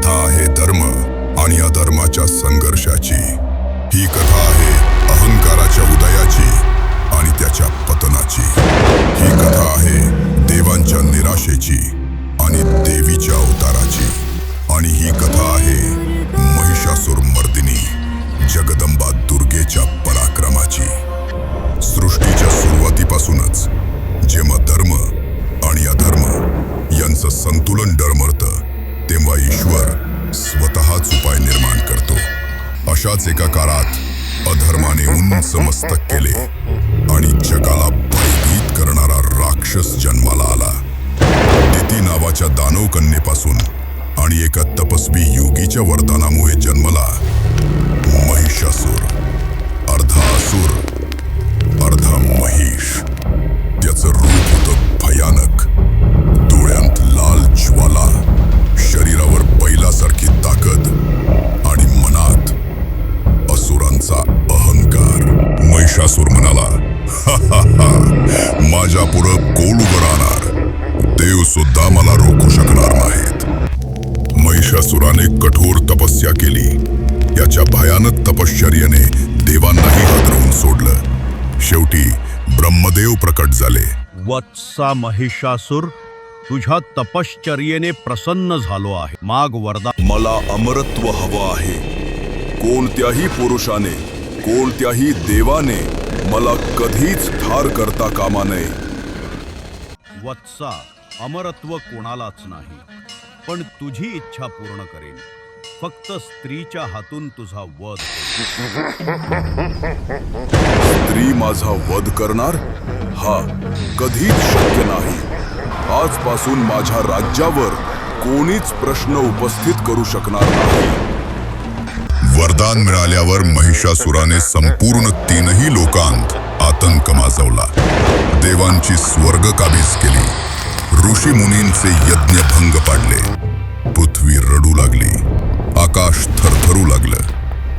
कथा आहे धर्म आणि अधर्माच्या संघर्षाची. ही कथा आहे अहंकाराच्या उदयाची आणि त्याच्या पतनाची. ही कथा आहे देवांच्या निराशेची आणि देवीच्या अवताराची. आणि ही कथा आहे महिषासुर मर्दिनी जगदंबा दुर्गेच्या पराक्रमाची. सृष्टीच्या सुरुवातीपासूनच जेव्हा धर्म आणि अधर्म यांचं संतुलन डरमरतं तेव्हा ईश्वर स्वतःच उपाय निर्माण करतो. अशाच एका काळात अधर्माने उंच मस्तक केले आणि जगाला भयभीत करणारा राक्षस जन्माला आला. दिती नावाच्या दानव कन्येपासून आणि एका तपस्वी योगीच्या वरदानामुळे जन्मला महिषासूर. अर्धा असुर अर्धा महिष. त्याचं रूप होतं भयानक. डोळ्यांत लाल ज्वाला. शरीरावर बैलासारखी ताकद आणि मनात असुरांचा अहंकार. महिषासूर म्हणाला माझ्या पुढं कोल उभं राहणार? देव सुद्धा मला रोखू शकणार नाहीत. महिषासुराने कठोर तपस्या केली. याच्या भयानक तपश्चर्याने देवांनाही हादरवून सोडलं. शेवटी ब्रह्मदेव प्रकट झाले. वत्सा महिषासूर तुझ्या तपश्चर्येने प्रसन्न झालो आहे. माग वरदा मला अमरत्व हवं आहे. कोणत्याही पुरुषाने कोणत्याही देवाने मला कधीच ठार करता कामा नये. वत्सा अमरत्व कोणालाच नाही पण तुझी इच्छा पूर्ण करेन. फक्त स्त्रीच्या हातून तुझा वध. स्त्री माझा वध करणार? हा कधीच शक्य नाही. आजपासून माझ्या राज्यावर कोणीच प्रश्न उपस्थित करू शकणार नाही. वरदान मिळाल्यावर महिषासुराने संपूर्ण तीनही लोकांत आतंक माजवला. देवांची स्वर्ग काबीज केली. ऋषी मुनींचे यज्ञ भंग पाडले. पृथ्वी रडू लागली. आकाश थरथरू लागलं.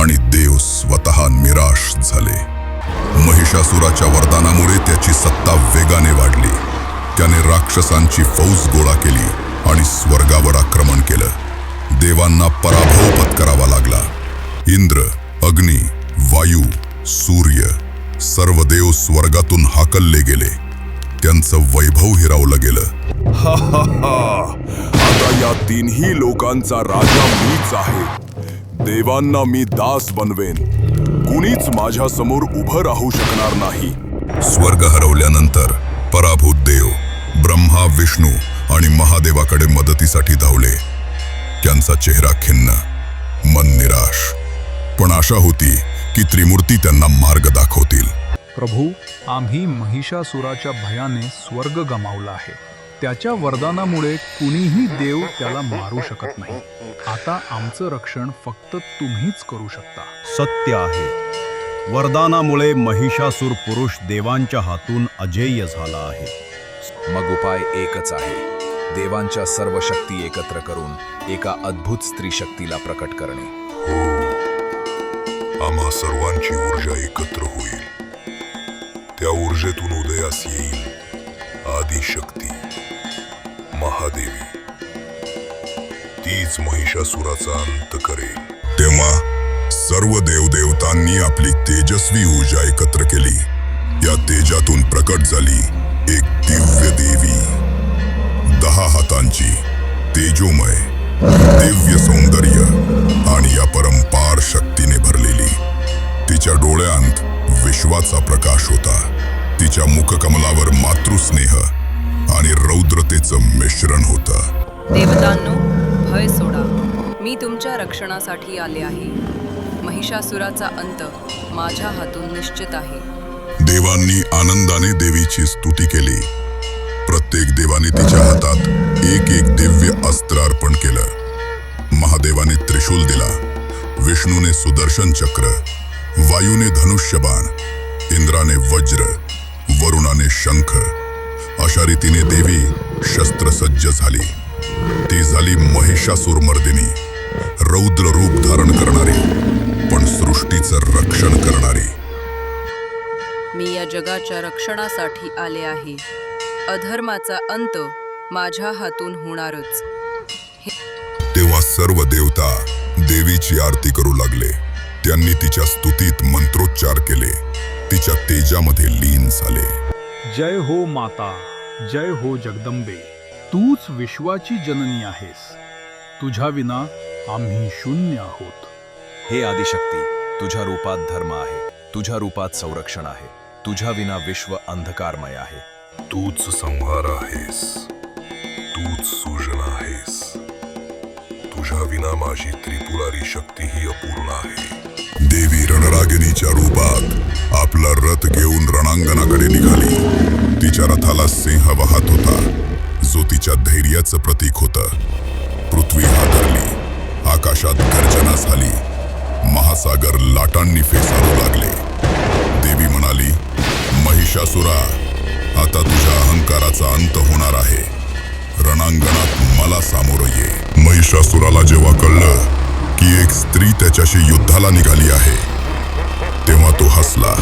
आणि देव स्वतः निराश झाले. महिषासुराच्या वरदानामुळे त्याची सत्ता वेगाने वाढली. त्याने राक्षसांची फौज गोळा केली आणि स्वर्गावर आक्रमण केलं. देवांना पराभव पत्करावा लागला. इंद्र अग्नी वायू सूर्य सर्व देव स्वर्गातून हाकलले गेले. त्यांचं वैभव हिरावलं गेलं. आता या तिन्ही लोकांचा राजा मीच आहे. देवांना मी दास बनवेन. कुणीच माझ्यासमोर उभं राहू शकणार नाही. स्वर्ग हरवल्यानंतर पराभूत देव ब्रह्मा विष्णू आणि महादेवाकडे मदतीसाठी धावले. त्यांचा चेहरा खिन्न मन निराश. पण आशा होती की त्रिमूर्ती त्यांना मार्ग दाखवतील. प्रभू आम्ही महिषासुराच्या भयाने स्वर्ग गमावला आहे. त्याच्या वरदानामुळे कुणीही देव त्याला मारू शकत नाही. आता आमचं रक्षण फक्त तुम्हीच करू शकता. सत्य आहे. वरदानामुळे महिषासूर पुरुष देवांच्या हातून अजेय झाला आहे. मग उपाय एकच आहे. देवांच्या सर्व शक्ती एकत्र करून एका अद्भुत स्त्री शक्तीला प्रकट करणे. हो. आम्हा सर्वांची ऊर्जा एकत्र होईल. त्या ऊर्जेतून उदयास येईल. आदिशक्ती महादेवी. तीच महिषासुराचा अंत करेल. तेव्हा सर्व देवदेवतांनी आपली तेजस्वी ऊर्जा एकत्र केली. या तेजातून प्रकट झाली. दिव्य देवी. दहा हातांची तेजोमय दिव्य सौंदर्य आणि या परंपार शक्तीने भरलेली तिच्या डोळ्यांत विश्वाचा प्रकाश होता. तिच्या मुखकमलावर मातृस्नेह आणि रौद्रतेचं मिश्रण होतं. देवतांनो भय सोडा. मी तुमच्या रक्षणासाठी आले आहे. महिषासुराचा अंत माझ्या हातून निश्चित आहे. देवांनी आनंदाने देवीची स्तुती केली. प्रत्येक देवाने तिच्या हातात एक एक दिव्य अस्त्र अर्पण केलं. महादेवाने त्रिशूल दिला. विष्णूने सुदर्शन चक्र वायूने धनुष्यबाण इंद्राने वज्र वरुणाने शंख. अशा रीतीने देवी शस्त्रसज्ज झाली. ती झाली महिषासुरमर्दिनी रौद्र रूप धारण करणारी पण सृष्टीचं रक्षण करणारी. मी या जगाच्या रक्षणासाठी आले आहे. अधर्माचा अंत माझ्या हातून होणारच. तेव्हा सर्व देवता देवीची आरती करू लागले. त्यांनी तिच्या स्तुतीत मंत्रोच्चार केले. तिच्या तेजामध्ये लीन झाले. जय हो माता जय हो जगदंबे. तूच विश्वाची जननी आहेस. तुझ्या विना आम्ही शून्य आहोत. हे आदिशक्ती तुझ्या रूपात धर्म आहे. तुझ्या रूपात संरक्षण आहे. तुझ्या विना विश्व अंधकारमय आहे. तूच संहार आहेस. तूच सूजन आहेस. तुझ्या विना माझी त्रिपुरारी शक्ती ही अपूर्ण आहे. देवी रणरागिणीच्या रूपात आपला रथ घेऊन रणांगणाकडे निघाली. तिच्या रथाला सिंह वाहत होता. जो तिच्या धैर्याचं प्रतीक होतं. पृथ्वी हादरली. आकाशात गर्जना झाली. महासागर लाटांनी फेसारू लागले. देवी म्हणाली महिषासुरा आता तुझ्या अहंकाराचा अंत होणार आहे. रणांगणात मला सामोरं ये. महिषासुराला जेव्हा कळलं की एक स्त्री त्याच्याशी युद्धाला निघाली आहे तेव्हा तो हसला.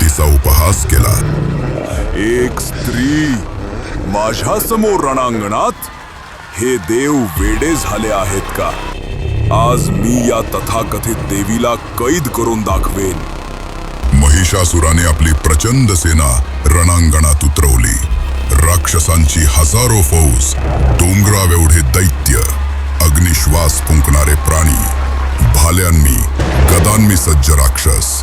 तिचा उपहास केला. एक स्त्री माझ्यासमोर रणांगणात? हे देव वेडे झाले आहेत का? आज मी या तथाकथित देवीला कैद करून दाखवेन. महिषासुराने आपली प्रचंड सेना रणांगणात उतरवली. राक्षसांची हजारो फौज डोंगरावेवढे दैत्य अग्निश्वास फुंकणारे प्राणी भाल्यांनी गदांनी सज्ज राक्षस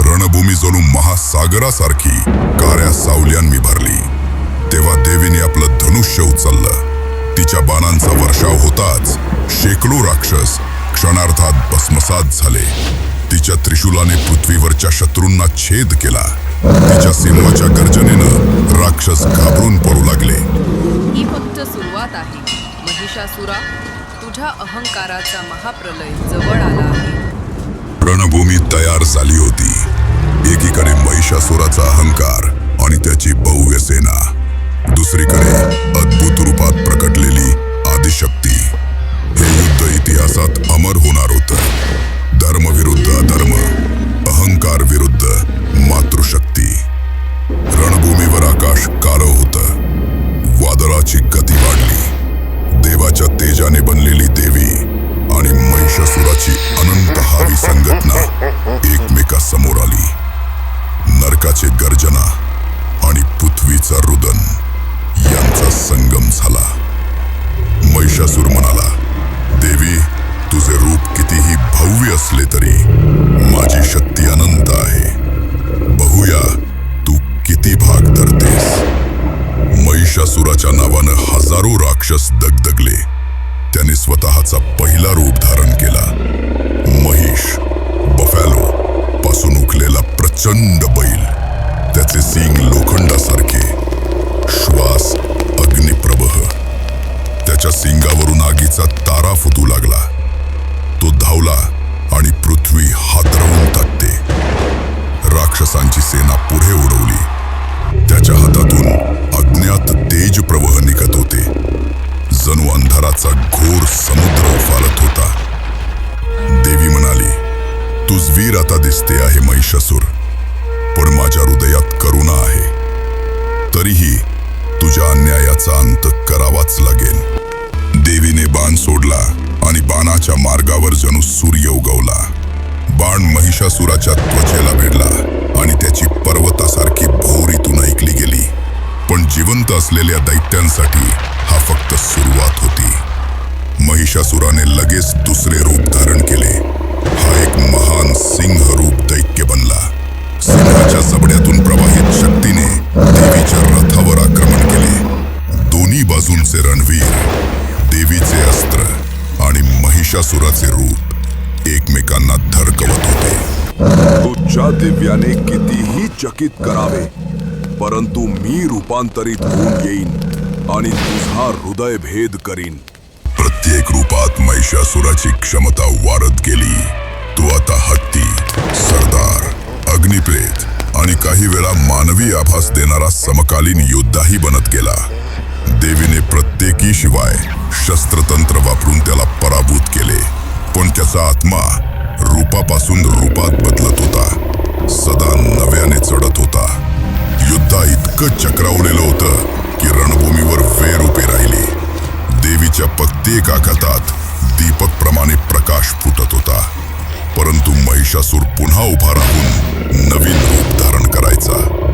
रणभूमी जणू महासागरासारखी काऱ्या सावल्यांनी भरली. तेव्हा देवीने आपलं धनुष्य उचललं. तिच्या बाणांचा वर्षाव होताच शेकडो राक्षस क्षणार्धात भस्मसात झाले. तिच्या त्रिशूलाने पृथ्वीवरच्या शत्रूंना छेद केला. तिच्या सिंहाच्या गर्जनेनं राक्षस घाबरून पडू लागले. ही फक्त सुरुवात आहे. महिषासुरा तुझ्या अहंकाराचा महाप्रलय जवळ आला आहे. रणभूमी तयार झाली होती. एकीकडे महिषासुराचा अहंकार आणि त्याची भव्य सेना. दुसरीकडे अद्भुत रूपात प्रकटलेली आदिशक्ती. हे युद्ध इतिहासात अमर होणार होतं. धर्म विरुद्ध अधर्म अहंकार विरुद्ध मातृशक्ती. रणभूमीवर आकाश काळं होतं. वादळाची गती वाढली. देवाच्या तेजाने बनलेली देवी आणि महिषासुराची अनंत हावी संघटना एकमेकासमोर आली. नरकाचे गर्जना आणि पृथ्वीचा रुदन यांचा संगम झाला. महिषासूर म्हणाला देवी तुझे रूप कितीही भव्य असले तरी माझी शक्ती अनंत आहे. बहुया तू किती भाग धरतेस. महिषासुराच्या नावानं हजारो राक्षस दगदगले. त्याने स्वतःचा पहिला रूप धारण केला. महिष बफॅलो पासून उठलेला प्रचंड बैल. त्याचे सिंग लोखंडासारखे. श्वास अग्निप्रभह त्याच्या सिंगावरून आगीचा तारा फुटू लागला. तो धावला आणि पृथ्वी हातरवून टाकते राक्षसांची सेना पुढे उडवली. त्याच्या हातातून अज्ञात तेज प्रवाह निघत होते. जणू अंधाराचा घोर समुद्र उफालत होता. देवी म्हणाली तुझ वीर आता दिसते आहे महिषासूर. पण माझ्या हृदयात करुणा आहे. तरीही तुझ्या अन्यायाचा अंत करावाच लागेल. देवीने बाण सोडला आणि बाणाच्या मार्गावर जणू सूर्य उगवला. बाण महिषासुराच्या त्वचेला भिडला आणि त्याची पर्वतासारखी भोरीतून ऐकली गेली. पण जिवंत असलेल्या दैत्यांसाठी हा फक्त सुरुवात होती. महिषासुराने लगेच दुसरे रूप धारण केले. हा एक महान सिंह रूप दैत्य चकित करावे. परंतु मी रूपांतरित होऊन येईन आणि तुझा हृदय भेद करीन. प्रत्येक रूपात महिषासुराची क्षमता वाढत गेली. तो आता हत्ती सरदार अग्निप्रेत आणि काही वेळा मानवी आभास देणारा समकालीन योद्धाही बनत गेला. देवीने प्रत्येकी शिवाय शस्त्रतंत्र वापरून त्याला पराभूत केले. पण त्याचा आत्मा रूपापासून रूपात बदलत होता. सदा नव्याने चढत होता. युद्धा इतकं चक्रावलेलं होतं की रणभूमीवर वेर उभे राहिले. देवीच्या प्रत्येक आघातात दीपक प्रमाणे प्रकाश फुटत होता. परंतु महिषासूर पुन्हा उभा राहून नवीन रूप धारण करायचा.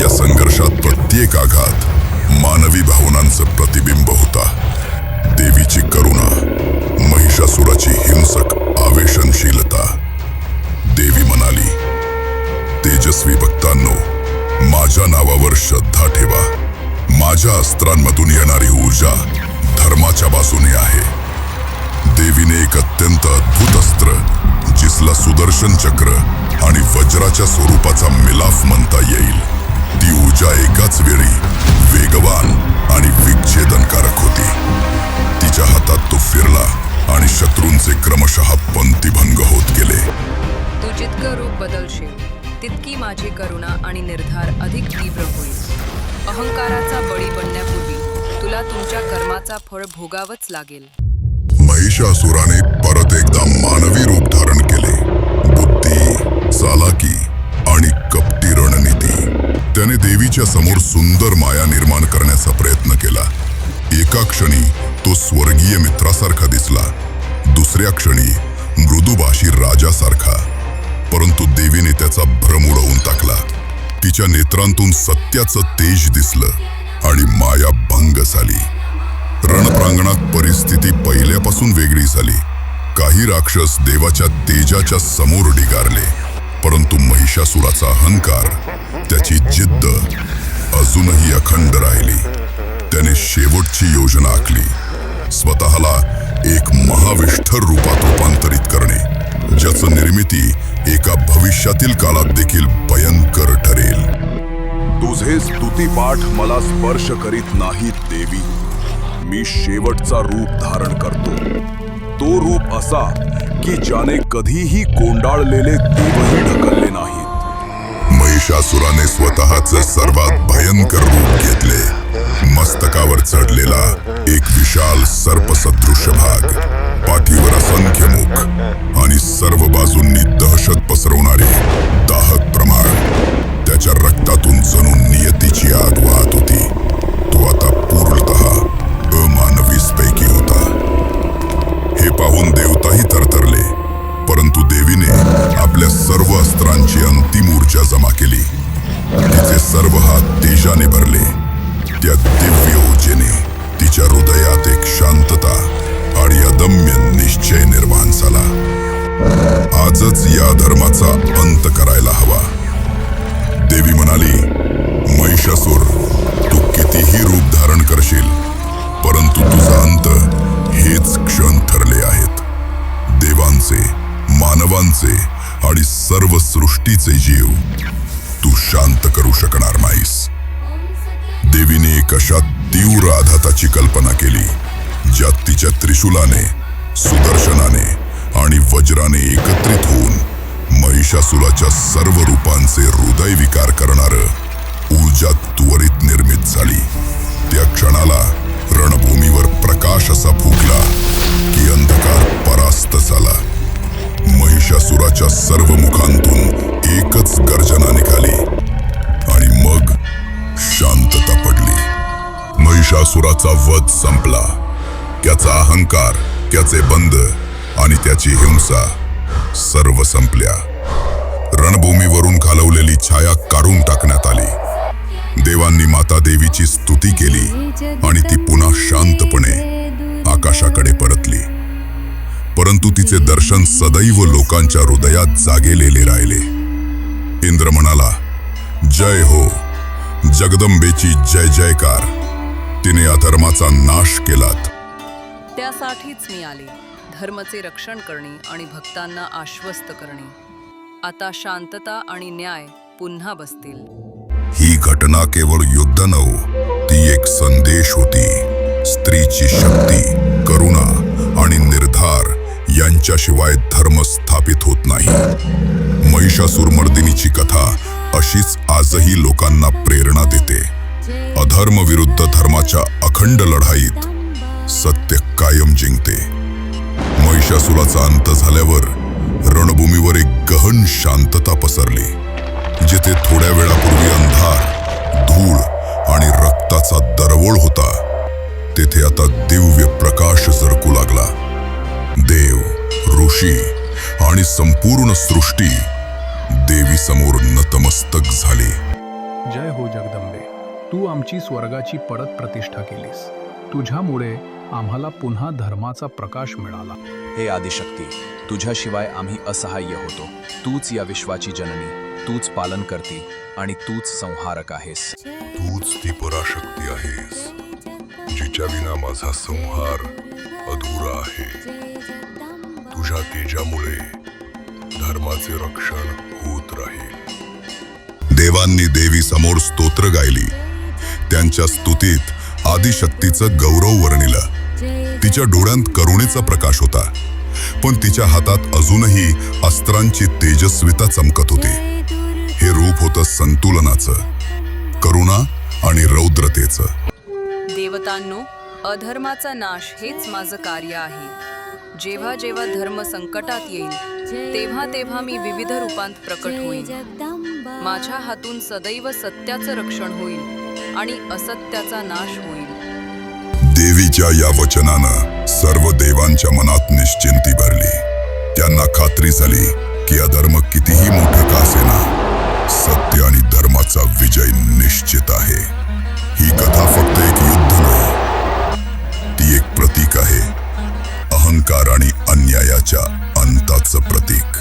या संघर्षात प्रत्येक आघात मानवी भावनांचं प्रतिबिंब होता. माझ्या नावावर श्रद्धा ठेवा. माझ्या अस्त्रांमधून येणारी ऊर्जा धर्माच्या बाजूने आहे. देवीने एक अत्यंत अद्भुत अस्त्र जिसला सुदर्शन चक्र आणि वज्राच्या स्वरूपाचा मिलाफ म्हणता येईल. ती ऊर्जा एकाच वेळी वेगवान आणि विच्छेदनकारक होती. तिच्या हातात तो फिरला आणि शत्रूंचे क्रमशः पंक्तीभंग तितकी माझी करुणा आणि निर्धार अधिक तीव्र होईल. अहंकाराचा बळी बनण्यापूर्वी तुला तुमच्या कर्माचा फळ भोगावंच लागेल. महिषासुराने परत एकदा मानवी रूप धारण केले. बुद्धी चालाकी आणि कपटी रणनीती. त्याने देवीच्या समोर सुंदर माया निर्माण करण्याचा प्रयत्न केला. एका क्षणी तो स्वर्गीय मित्रासारखा दिसला. दुसऱ्या क्षणी मृदुभाषी राजासारखा. परंतु देवीने त्याचा भ्रम उडवून टाकला. तिच्या नेत्रांतून सत्याचं तेज दिसलं आणि माया भंग झाली. रणप्रांगणात परिस्थिती पहिल्यापासून वेगळी झाली. काही राक्षस देवाच्या तेजाच्या समोर डिगारले परंतु महिषासुराचा अहंकार त्याची जिद्द अजूनही अखंड राहिली. त्याने शेवटची योजना आखली. स्वतःला एक महाविष्ठर रूपात रूपांतरित करणे. ज्याचं निर्मिती एका भविष्यातील काळात देखील भयंकर ठरेल. तुझे स्तुतिपाठ मला स्पर्श करीत नाहीत देवी. मी शेवटचा रूप धारण करतो. तो रूप असा की ज्याने कधीही कोंडाळलेले देवही ढकलले नाहीत. महिषासुराने स्वतःच सर्वात भयंकर रूप घेतले. मस्तकावर चढलेला एक विशाल सर्पसदृश भाग. पाठीवर असंख्य मुख आणि सर्व बाजूंनी दहशत पसरवणारे दाहक प्रमाण. त्याच्या रक्तातून जणून नियतीची आग वाहत होती. तो आता पूर्णतः अमानव या धर्माचा अंत करायला हवा. देवी म्हणाली महिषासूर तू कितीही रूप धारण करशील परंतु तुझा अंत हेच क्षण ठरले आहेत. देवांचे मानवांचे आणि सर्व सृष्टीचे जीव तू शांत करू शकणार नाहीस. देवीने एक अशा तीव्र आघाताची कल्पना केली ज्यात तिच्या त्रिशूलाने सुदर्शनाने आणि वज्राने एकत्रित होऊन महिषासुराच्या सर्व रूपांचे हृदय विकार करणारं ऊर्जा त्वरित निर्मित झाली. त्या क्षणाला रणभूमीवर प्रकाश असा फुकला की अंधकार परास्त झाला. महिषासुराच्या सर्व मुखांतून एकच गर्जना निघाली आणि मग शांतता पडली. महिषासुराचा वध संपला. त्याचा अहंकार त्याचे बंद आणि त्याची हिंसा सर्व संपल्या. रणभूमीवरून घालवलेली छाया काढून टाकण्यात आली. देवांनी माता देवीची स्तुती केली आणि ती पुन्हा शांतपणे आकाशाकडे परतली. परंतु तिचे दर्शन सदैव लोकांच्या हृदयात जागेलेले राहिले. इंद्र म्हणाला जय हो. जगदंबेची जय जयकार. तिने अधर्माचा नाश केलात. त्यासाठीच मी आले. धर्मचे रक्षण करणे आणि भक्तांना आश्वस्त करणे. आता शांतता आणि न्याय पुन्हा बसतील. ही घटना केवळ युद्ध नव्ह ती एक संदेश होती. स्त्रीची शक्ती करुणा आणि निर्धार यांच्याशिवाय धर्म स्थापित होत नाही. महिषासूर मर्दिनीची कथा अशीच आजही लोकांना प्रेरणा देते. अधर्म विरुद्ध धर्माच्या अखंड लढाईत सत्य कायम जिंकते. महिषासुराचा अंत झाल्यावर रणभूमीवर एक गहन शांतता पसरली जिथे थोड्या वेळापूर्वी अंधार धूळ आणि रक्ताचा दरवळ होता. तेथे आता दिव्य प्रकाश जरकू लागला. देव ऋषी आणि संपूर्ण सृष्टी देवी समोर नतमस्तक झाली. जय हो जगदंबे तू आमची स्वर्गाची परत प्रतिष्ठा केलीस. तुझ्यामुळे आम्हाला पुन्हा धर्माचा प्रकाश मिळाला. हे आदिशक्ती तुझ्याशिवाय आम्ही असहाय्य होतो. तूच या विश्वाची जननी तूच पालन करती आणि तूच संहारक आहेस. तूच ती पराशक्ती आहेस जिच्या विना माझा संहार अधुरा आहे. तुझ्या तेजामुळे धर्माचे रक्षण होत राहील. देवांनी देवी समोर स्तोत्र गायली. त्यांच्या स्तुतीत आदिशक्तीचं गौरव वर्णिलं. तिच्या डोळ्यांत करुणेचा प्रकाश होता. पण तिच्या हातात अजूनही अस्त्रांची तेजस्विता चमकत होती. हे रूप होतं संतुलनाचं करुणा आणि रौद्रतेचं. देवतांनो अधर्माचा नाश हेच माझं कार्य आहे. जेव्हा जेव्हा धर्म संकटात येईल तेव्हा तेव्हा मी विविध रूपांत प्रकट होईल माझ्या हातून सदैव सत्याचं रक्षण होईल. आणि असत्याचा नाश होईल. देवीच्या या वचनानं सर्व देवांच्या मनात निश्चिंती भरली. त्यांना खात्री झाली की अधर्म कितीही मोठं का असेना सत्य आणि धर्माचा विजय निश्चित आहे. ही कथा फक्त एक युद्ध नाही ती एक प्रतीक आहे. अहंकार आणि अन्यायाच्या अंताचं प्रतीक.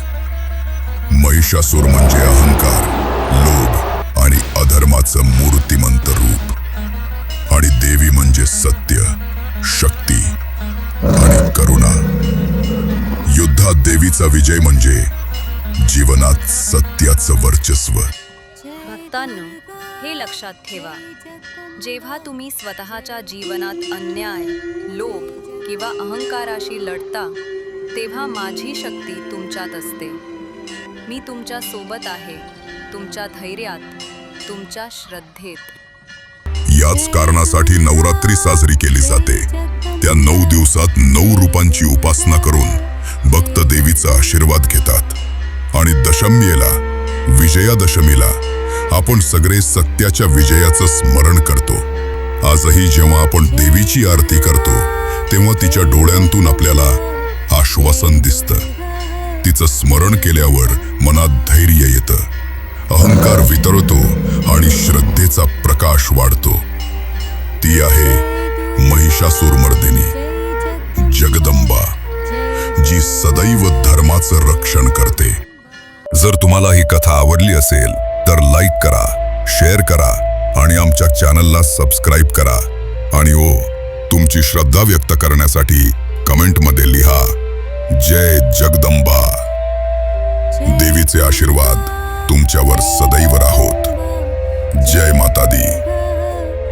महिषासूर म्हणजे अहंकार. म्हणजे सत्य शक्ती आणि करुणा. युद्धात देवीचा विजय म्हणजे जीवनात सत्याचं वर्चस्व. भक्तांनो हे लक्षात ठेवा. जेव्हा तुम्ही स्वतःच्या जीवनात अन्याय लोभ किंवा अहंकाराशी लढता तेव्हा माझी शक्ती तुमच्यात असते. मी तुमच्यासोबत आहे तुमच्या धैर्यात तुमच्या श्रद्धेत. याच कारणासाठी नवरात्री साजरी केली जाते. त्या नऊ दिवसात नऊ रूपांची उपासना करून भक्त देवीचा आशीर्वाद घेतात. आणि दशम्येला विजयादशमीला आपण सगळे सत्याच्या विजयाचं स्मरण करतो. आजही जेव्हा आपण देवीची आरती करतो तेव्हा तिच्या डोळ्यांतून आपल्याला आश्वासन दिसतं. तिचं स्मरण केल्यावर मनात धैर्य येतं. अहंकार वितरतो आणि श्रद्धेचा प्रकाश वाढतो. ती आहे महिषासुरमर्दिनी जगदंबा जी सदैव धर्माचं रक्षण करते. जर तुम्हाला ही कथा आवडली असेल तर लाईक करा शेअर करा आणि आमच्या चॅनलला सबस्क्राईब करा. आणि ओ तुमची श्रद्धा व्यक्त करण्यासाठी कमेंटमध्ये लिहा जय जगदंबा. देवीचे आशीर्वाद तुमच्यावर सदैव राहोत. जय माता दी